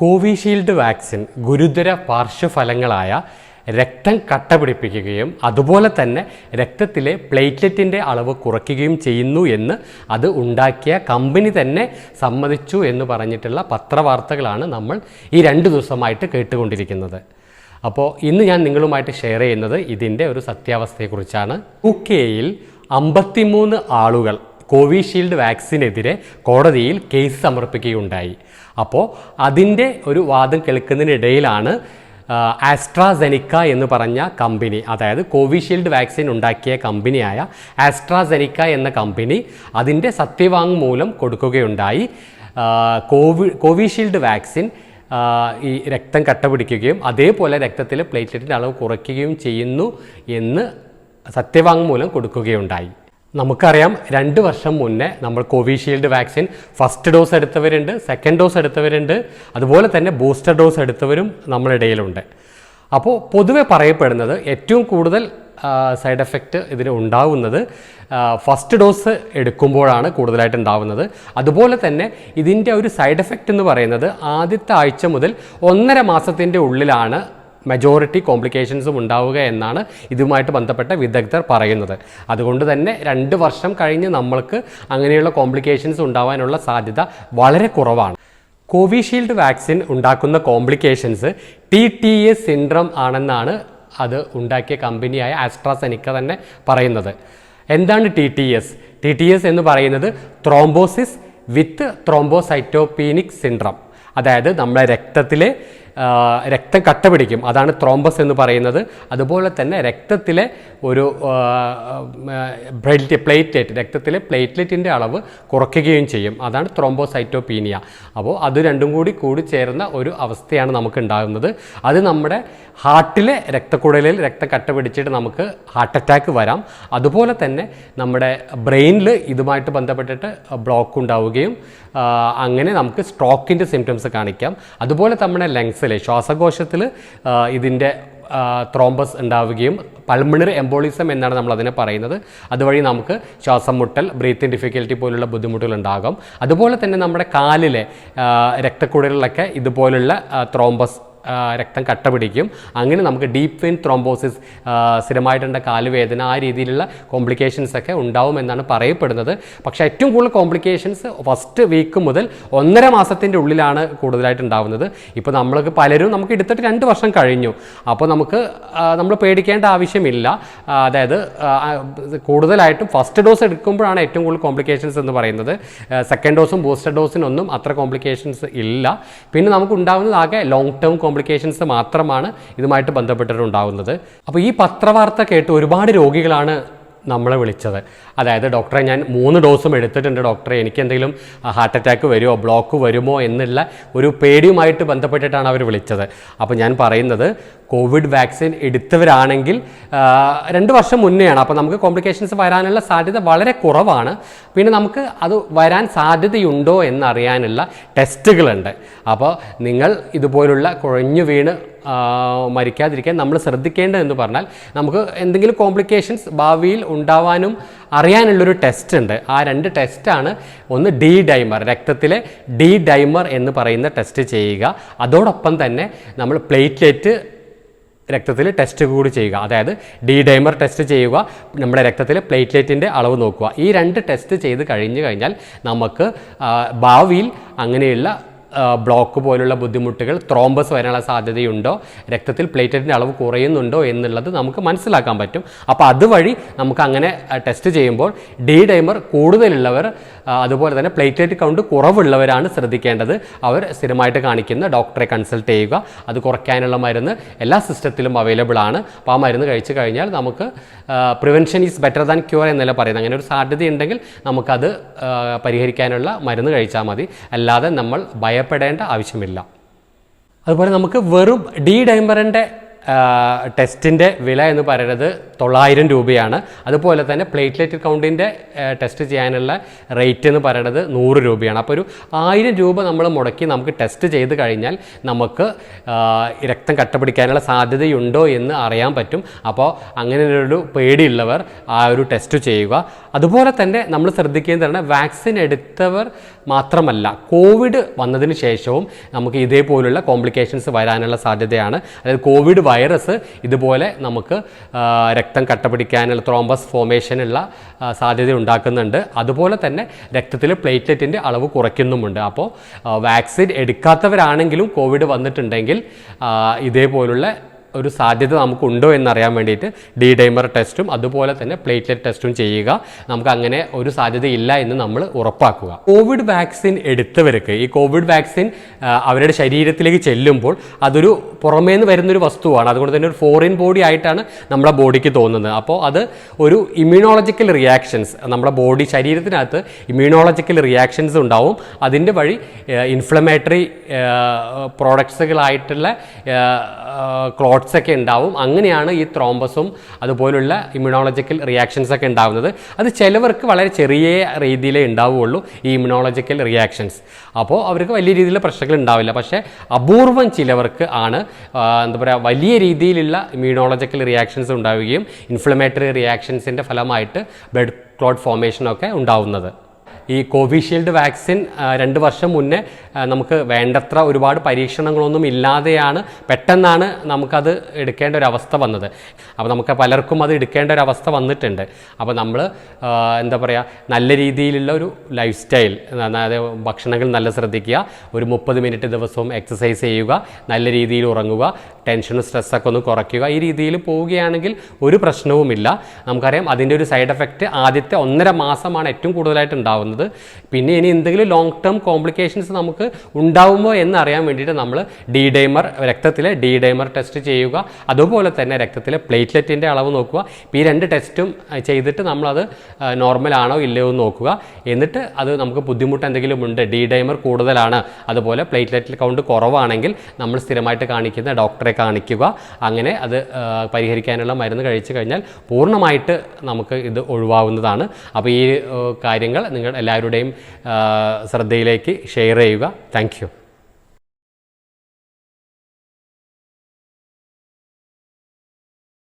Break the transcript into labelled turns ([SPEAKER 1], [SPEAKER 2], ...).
[SPEAKER 1] Covishield vaccine ഗുരുതര പാർശ്വഫലങ്ങളായ രക്തം കട്ട പിടിപ്പിക്കുകയും അതുപോലെ തന്നെ രക്തത്തിലെ പ്ലേറ്റ്ലെറ്റിന്റെ അളവ് കുറയ്ക്കുകയും ചെയ്യുന്നു എന്ന് അത് ഉണ്ടാക്കിയ കമ്പനി തന്നെ സമ്മതിച്ചു എന്ന് പറഞ്ഞിട്ടുള്ള പത്രവാർത്തകളാണ് നമ്മൾ ഈ രണ്ട് ദിവസമായിട്ട് കേട്ടുകൊണ്ടിരിക്കുന്നത്. അപ്പോൾ ഇന്ന് ഞാൻ നിങ്ങളുമായിട്ട് ഷെയർ ചെയ്യുന്നത് ഇതിന്റെ ഒരു സത്യാവസ്ഥയെക്കുറിച്ചാണ്. യു കെയിൽ അമ്പത്തിമൂന്ന് ആളുകൾ കോവിഷീൽഡ് വാക്സിനെതിരെ കോടതിയിൽ കേസ് സമർപ്പിക്കുകയുണ്ടായി. അപ്പോൾ അതിന്റെ ഒരു വാദം കേൾക്കുന്നതിനിടയിലാണ് ആസ്ട്രാസെനിക്ക എന്ന് പറഞ്ഞ കമ്പനി അതായത് കോവിഷീൽഡ് വാക്സിൻ ഉണ്ടാക്കിയ കമ്പനിയായ ആസ്ട്രാസെനിക്ക എന്ന കമ്പനി അതിന്റെ സത്യവാങ്മൂലം കൊടുക്കുകയുണ്ടായി. കോവി കോവിഷീൽഡ് വാക്സിൻ ഈ രക്തം കട്ട പിടിക്കുകയും അതേപോലെ രക്തത്തിലെ പ്ലേറ്റ്ലെറ്റിന്റെ അളവ് കുറയ്ക്കുകയും ചെയ്യുന്നു എന്ന് സത്യവാങ്മൂലം കൊടുക്കുകയുണ്ടായി. നമുക്കറിയാം രണ്ട് വർഷം മുന്നേ നമ്മൾ കോവിഷീൽഡ് വാക്സിൻ ഫസ്റ്റ് ഡോസ് എടുത്തവരുണ്ട് സെക്കൻഡ് ഡോസ് എടുത്തവരുണ്ട് അതുപോലെ തന്നെ ബൂസ്റ്റർ ഡോസ് എടുത്തവരും നമ്മുടെ ഇടയിലുണ്ട്. അപ്പോൾ പൊതുവെ പറയപ്പെടുന്നത് ഏറ്റവും കൂടുതൽ സൈഡ് എഫക്റ്റ് ഇതിന് ഉണ്ടാവുന്നത് ഫസ്റ്റ് ഡോസ് എടുക്കുമ്പോഴാണ് കൂടുതലായിട്ട് ഉണ്ടാവുന്നത്. അതുപോലെ തന്നെ ഇതിന്റെ ഒരു സൈഡ് എഫക്റ്റ് എന്ന് പറയുന്നത് ആദ്യത്തെ ആഴ്ച മുതൽ ഒന്നര മാസത്തിന്റെ ഉള്ളിലാണ് മെജോറിറ്റി കോംപ്ലിക്കേഷൻസും ഉണ്ടാവുക എന്നാണ് ഇതുമായിട്ട് ബന്ധപ്പെട്ട വിദഗ്ധർ പറയുന്നത്. അതുകൊണ്ട് തന്നെ രണ്ട് വർഷം കഴിഞ്ഞ് നമ്മൾക്ക് അങ്ങനെയുള്ള കോംപ്ലിക്കേഷൻസ് ഉണ്ടാവാനുള്ള സാധ്യത വളരെ കുറവാണ്. കോവിഷീൽഡ് വാക്സിൻ ഉണ്ടാക്കുന്ന complications T T S syndrome ആണെന്നാണ് അത് ഉണ്ടാക്കിയ കമ്പനിയായ ആസ്ട്രാസെനിക്ക തന്നെ പറയുന്നത്. എന്താണ് T T S T T S എന്ന് പറയുന്നത് ത്രോംബോസിസ് വിത്ത് ത്രോംബോസൈറ്റോപീനിക് സിൻഡ്രം അതായത് നമ്മുടെ രക്തത്തിലെ രക്തം കട്ട പിടിക്കും അതാണ് ത്രോംബസ് എന്ന് പറയുന്നത്. അതുപോലെ തന്നെ രക്തത്തിലെ ഒരു ബ്ലഡ് പ്ലേറ്റ്ലെറ്റ് രക്തത്തിലെ പ്ലേറ്റ്ലെറ്റിന്റെ അളവ് കുറയ്ക്കുകയും ചെയ്യും. അതാണ് ത്രോംബോസൈറ്റോപീനിയ അപ്പോൾ അത് രണ്ടും കൂടി കൂടി ചേർന്ന ഒരു അവസ്ഥയാണ് നമുക്ക് ഉണ്ടാകുന്നത് അത് നമ്മുടെ ഹാർട്ടിലെ രക്തക്കുടലിൽ രക്തം കട്ട പിടിച്ചിട്ട് നമുക്ക് ഹാർട്ട് അറ്റാക്ക് വരാം. അതുപോലെ തന്നെ നമ്മുടെ ബ്രെയിനിൽ ഇതുമായിട്ട് ബന്ധപ്പെട്ടിട്ട് ബ്ലോക്ക് ഉണ്ടാവുകയും അങ്ങനെ നമുക്ക് സ്ട്രോക്കിന്റെ സിംറ്റംസ് കാണിക്കാം. അതുപോലെ നമ്മുടെ ലങ്സിലെ ശ്വാസകോശത്തിൽ ഇതിന്റെ ത്രോംബസ് ഉണ്ടാവുകയും പൾമണറി എംബോളിസം എന്നാണ് നമ്മൾ അതിനെ പറയുന്നത്. അതുവഴി നമുക്ക് ശ്വാസം മുട്ടൽ ബ്രീത്തിങ് ഡിഫിക്കൽറ്റി പോലുള്ള ബുദ്ധിമുട്ടുകൾ ഉണ്ടാകും. അതുപോലെ തന്നെ നമ്മുടെ കാലിലെ രക്തക്കുഴലുകളൊക്കെ ഇതുപോലുള്ള ത്രോംബസ് രക്തം കട്ട പിടിക്കും. അങ്ങനെ നമുക്ക് ഡീപ്പ് വെയിൻ ത്രോംബോസിസ് സ്ഥിരമായിട്ടുള്ള കാലുവേദന ആ രീതിയിലുള്ള കോംപ്ലിക്കേഷൻസ് ഒക്കെ ഉണ്ടാവുമെന്നാണ് പറയപ്പെടുന്നത്. പക്ഷേ ഏറ്റവും കൂടുതൽ കോംപ്ലിക്കേഷൻസ് ഫസ്റ്റ് വീക്ക് മുതൽ ഒന്നര മാസത്തിന്റെ ഉള്ളിലാണ് കൂടുതലായിട്ട് ഉണ്ടാവുന്നത്. ഇപ്പോൾ നമ്മൾക്ക് പലരും നമുക്ക് എടുത്തിട്ട് രണ്ട് വർഷം കഴിഞ്ഞു. അപ്പോൾ നമുക്ക് നമ്മൾ പേടിക്കേണ്ട ആവശ്യമില്ല. അതായത് കൂടുതലായിട്ടും ഫസ്റ്റ് ഡോസ് എടുക്കുമ്പോഴാണ് ഏറ്റവും കൂടുതൽ കോംപ്ലിക്കേഷൻസ് എന്ന് പറയുന്നത്. സെക്കൻഡ് ഡോസും ബൂസ്റ്റർ ഡോസിനൊന്നും അത്ര കോംപ്ലിക്കേഷൻസ് ഇല്ല. പിന്നെ നമുക്ക് ഉണ്ടാകുന്നത് ആകെ ലോങ് ടേം കോംപ്ലിക്കേഷൻസ് മാത്രമാണ് ഇതുമായിട്ട് ബന്ധപ്പെട്ടിട്ടുണ്ടാകുന്നത്. അപ്പോൾ ഈ പത്രവാർത്ത കേട്ട് ഒരുപാട് രോഗികളാണ് നമ്മളെ വിളിച്ചത്. അതായത് ഡോക്ടറെ ഞാൻ മൂന്ന് ഡോസും എടുത്തിട്ടുണ്ട് ഡോക്ടറെ. എനിക്ക് എന്തെങ്കിലും ഹാർട്ട് അറ്റാക്ക് വരുമോ ബ്ലോക്ക് വരുമോ എന്നുള്ള ഒരു പേടിയുമായിട്ട് ബന്ധപ്പെട്ടിട്ടാണ് അവർ വിളിച്ചത്. അപ്പോൾ ഞാൻ പറയുന്നത് കോവിഡ് വാക്സിൻ എടുത്തവരാണെങ്കിൽ രണ്ട് വർഷം മുന്നെയാണ്. അപ്പോൾ നമുക്ക് കോംപ്ലിക്കേഷൻസ് വരാനുള്ള സാധ്യത വളരെ കുറവാണ്. പിന്നെ നമുക്ക് അത് വരാൻ സാധ്യതയുണ്ടോ എന്നറിയാനുള്ള ടെസ്റ്റുകളുണ്ട്. അപ്പോൾ നിങ്ങൾ ഇതുപോലുള്ള കുഴഞ്ഞു വീണ് മരിക്കാതിരിക്കാൻ നമ്മൾ ശ്രദ്ധിക്കേണ്ടതെന്ന് പറഞ്ഞാൽ നമുക്ക് എന്തെങ്കിലും കോംപ്ലിക്കേഷൻസ് ഭാവിയിൽ ഉണ്ടാവാനും അറിയാനുള്ളൊരു ടെസ്റ്റ് ഉണ്ട്. ആ രണ്ട് ടെസ്റ്റാണ് ഒന്ന് ഡി ഡൈമർ രക്തത്തിലെ ഡി ഡൈമർ എന്ന് പറയുന്ന ടെസ്റ്റ് ചെയ്യുക. അതോടൊപ്പം തന്നെ നമ്മൾ പ്ലേറ്റ്ലെറ്റ് രക്തത്തിൽ ടെസ്റ്റ് കൂടി ചെയ്യുക. അതായത് ഡി ഡൈമർ ടെസ്റ്റ് ചെയ്യുക നമ്മുടെ രക്തത്തിൽ പ്ലേറ്റ്ലെറ്റിന്റെ അളവ് നോക്കുക. ഈ രണ്ട് ടെസ്റ്റ് ചെയ്ത് കഴിഞ്ഞു കഴിഞ്ഞാൽ നമുക്ക് ഭാവിയിൽ അങ്ങനെയുള്ള ബ്ലോക്ക് പോലുള്ള ബുദ്ധിമുട്ടുകൾ ത്രോംബസ് വരാനുള്ള സാധ്യതയുണ്ടോ? രക്തത്തിൽ പ്ലേറ്ററ്റിന്റെ അളവ് കുറയുന്നുണ്ടോ എന്നുള്ളത് നമുക്ക് മനസ്സിലാക്കാൻ പറ്റും. അപ്പോൾ അതുവഴി നമുക്ക് അങ്ങനെ ടെസ്റ്റ് ചെയ്യുമ്പോൾ ഡി ഡൈമർ കൂടുതലുള്ളവർ അതുപോലെ തന്നെ പ്ലേറ്റ്ലെറ്റ് കൗണ്ട് കുറവുള്ളവരാണ് ശ്രദ്ധിക്കേണ്ടത്. അവർ സ്ഥിരമായിട്ട് കാണിക്കുന്ന ഡോക്ടറെ കൺസൾട്ട് ചെയ്യുക. അത് കുറയ്ക്കാനുള്ള മരുന്ന് എല്ലാ സിസ്റ്റത്തിലും അവൈലബിൾ ആണ്. അപ്പോൾ ആ മരുന്ന് കഴിച്ചു കഴിഞ്ഞാൽ നമുക്ക് prevention is better than cure എന്നല്ല പറയുന്നത്. അങ്ങനെ ഒരു സാധ്യതയുണ്ടെങ്കിൽ നമുക്കത് പരിഹരിക്കാനുള്ള മരുന്ന് കഴിച്ചാൽ മതി. അല്ലാതെ നമ്മൾ ഭയപ്പെടേണ്ട ആവശ്യമില്ല. അതുപോലെ നമുക്ക് വെറും ഡി ഡൈമറിന്റെ ടെസ്റ്റിന്റെ വില എന്ന് പറയുന്നത് തൊള്ളായിരം രൂപയാണ്. അതുപോലെ തന്നെ പ്ലേറ്റ്ലെറ്റ് കൗണ്ടിന്റെ ടെസ്റ്റ് ചെയ്യാനുള്ള റേറ്റ് എന്ന് പറയുന്നത് നൂറ് രൂപയാണ്. അപ്പോൾ ഒരു ആയിരം രൂപ നമ്മൾ മുടക്കി നമുക്ക് ടെസ്റ്റ് ചെയ്ത് കഴിഞ്ഞാൽ നമുക്ക് രക്തം രക്തം കട്ടപിടിക്കാനുള്ള സാധ്യതയുണ്ടോ എന്ന് അറിയാൻ പറ്റും. അപ്പോൾ അങ്ങനെ ഒരു പേടിയുള്ളവർ ആ ഒരു ടെസ്റ്റ് ചെയ്യുക. അതുപോലെ തന്നെ നമ്മൾ ശ്രദ്ധിക്കേണ്ടതാണ് വാക്സിൻ എടുത്തവർ മാത്രമല്ല കോവിഡ് വന്നതിന് ശേഷവും നമുക്ക് ഇതേപോലുള്ള കോംപ്ലിക്കേഷൻസ് വരാനുള്ള സാധ്യതയാണ്. അതായത് കോവിഡ് വൈറസ് ഇതുപോലെ നമുക്ക് രക്തം കട്ട പിടിക്കാനുള്ള ത്രോംബസ് ഫോമേഷനുള്ള സാധ്യത ഉണ്ടാക്കുന്നുണ്ട്. അതുപോലെ തന്നെ രക്തത്തിൽ പ്ലേറ്റ്ലെറ്റിന്റെ അളവ് കുറയ്ക്കുന്നുമുണ്ട്. അപ്പോൾ വാക്സിൻ എടുക്കാത്തവരാണെങ്കിലും കോവിഡ് വന്നിട്ടുണ്ടെങ്കിൽ ഇതേപോലുള്ള ഒരു സാധ്യത നമുക്കുണ്ടോ എന്നറിയാൻ വേണ്ടിയിട്ട് ഡി ഡൈമർ ടെസ്റ്റും അതുപോലെ തന്നെ പ്ലേറ്റ്ലെറ്റ് ടെസ്റ്റും ചെയ്യുക. നമുക്ക് അങ്ങനെ ഒരു സാധ്യത ഇല്ല എന്ന് നമ്മൾ ഉറപ്പാക്കുക. കോവിഡ് വാക്സിൻ എടുത്തവർക്ക് ഈ കോവിഡ് വാക്സിൻ അവരുടെ ശരീരത്തിലേക്ക് ചെല്ലുമ്പോൾ അതൊരു പുറമേ നിന്ന് വരുന്നൊരു വസ്തുവാണ്. അതുകൊണ്ട് തന്നെ ഒരു ഫോറിൻ ബോഡി ആയിട്ടാണ് നമ്മുടെ ബോഡിക്ക് തോന്നുന്നത്. അപ്പോൾ അത് ഒരു ഇമ്മ്യൂണോളജിക്കൽ റിയാക്ഷൻസ് നമ്മുടെ ബോഡി ശരീരത്തിനകത്ത് ഇമ്മ്യൂണോളജിക്കൽ റിയാക്ഷൻസ് ഉണ്ടാവും. അതിന്റെ വഴി ഇൻഫ്ലമേറ്ററി പ്രോഡക്ട്സുകളായിട്ടുള്ള ക്ലോട്ട്സ് ഒക്കെ ഉണ്ടാവും. അങ്ങനെയാണ് ഈ ത്രോംബസും അതുപോലുള്ള ഇമ്യൂണോളജിക്കൽ റിയാക്ഷൻസ് ഒക്കെ ഉണ്ടാവുന്നത്. അത് ചിലവർക്ക് വളരെ ചെറിയ രീതിയിലേ ഉണ്ടാവുകയുള്ളൂ ഈ ഇമ്യൂണോളജിക്കൽ റിയാക്ഷൻസ് അപ്പോൾ അവർക്ക് വലിയ രീതിയിലുള്ള പ്രശ്നങ്ങൾ ഉണ്ടാവില്ല. പക്ഷേ അപൂർവം ചിലവർക്ക് ആണ് എന്താ പറയുക വലിയ രീതിയിലുള്ള ഇമ്യൂണോളജിക്കൽ റിയാക്ഷൻസ് ഉണ്ടാവുകയും ഇൻഫ്ലമേറ്ററി റിയാക്ഷൻസിന്റെ ഫലമായിട്ട് ബ്ലഡ് ക്ലോട്ട് ഫോമേഷനൊക്കെ ഉണ്ടാവുന്നത്. ഈ കോവിഷീൽഡ് വാക്സിൻ രണ്ട് വർഷം മുന്നേ നമുക്ക് വേണ്ടത്ര ഒരുപാട് പരീക്ഷണങ്ങളൊന്നും ഇല്ലാതെയാണ് പെട്ടെന്നാണ് നമുക്കത് എടുക്കേണ്ട ഒരു അവസ്ഥ വന്നത്. അപ്പോൾ നമുക്ക് പലർക്കും അത് എടുക്കേണ്ട ഒരു അവസ്ഥ വന്നിട്ടുണ്ട്. അപ്പോൾ നമ്മൾ എന്താ പറയുക നല്ല രീതിയിലുള്ള ഒരു ലൈഫ് സ്റ്റൈൽ അതായത് ഭക്ഷണങ്ങൾ നല്ല ശ്രദ്ധിക്കുക ഒരു മുപ്പത് മിനിറ്റ് ദിവസവും എക്സസൈസ് ചെയ്യുക നല്ല രീതിയിൽ ഉറങ്ങുക ടെൻഷനും സ്ട്രെസ്സൊക്കെ ഒന്ന് കുറയ്ക്കുക ഈ രീതിയിൽ പോവുകയാണെങ്കിൽ ഒരു പ്രശ്നവുമില്ല. നമുക്കറിയാം അതിന്റെ ഒരു സൈഡ് എഫക്റ്റ് ആദ്യത്തെ ഒന്നര മാസമാണ് ഏറ്റവും കൂടുതലായിട്ട് ഉണ്ടാവുന്നത്. പിന്നെ ഇനി എന്തെങ്കിലും ലോങ് ടേം കോംപ്ലിക്കേഷൻസ് നമുക്ക് ഉണ്ടാവുമോ എന്ന് അറിയാൻ വേണ്ടിയിട്ട് നമ്മൾ ഡി ഡൈമർ രക്തത്തിലെ ഡി ഡൈമർ ടെസ്റ്റ് ചെയ്യുക. അതുപോലെ തന്നെ രക്തത്തിലെ പ്ലേറ്റ്ലെറ്റിന്റെ അളവ് നോക്കുക. ഈ രണ്ട് ടെസ്റ്റും ചെയ്തിട്ട് നമ്മളത് നോർമൽ ആണോ ഇല്ലയോ എന്ന് നോക്കുക. എന്നിട്ട് അത് നമുക്ക് ബുദ്ധിമുട്ട് എന്തെങ്കിലും ഉണ്ട് ഡി ഡൈമർ കൂടുതലാണ് അതുപോലെ പ്ലേറ്റ്ലെറ്റ് കൗണ്ട് കുറവാണെങ്കിൽ നമ്മൾ സ്ഥിരമായിട്ട് കാണിക്കുന്ന ഡോക്ടറെ കാണിക്കുക. അങ്ങനെ അത് പരിഹരിക്കാനുള്ള മരുന്ന് കഴിച്ചു കഴിഞ്ഞാൽ പൂർണമായിട്ട് നമുക്ക് ഇത് ഒഴിവാവുന്നതാണ്. അപ്പോൾ ഈ കാര്യങ്ങൾ നിങ്ങൾ എല്ലാവരുടെയും ശ്രദ്ധയിലേക്ക് ഷെയർ ചെയ്യുക. താങ്ക്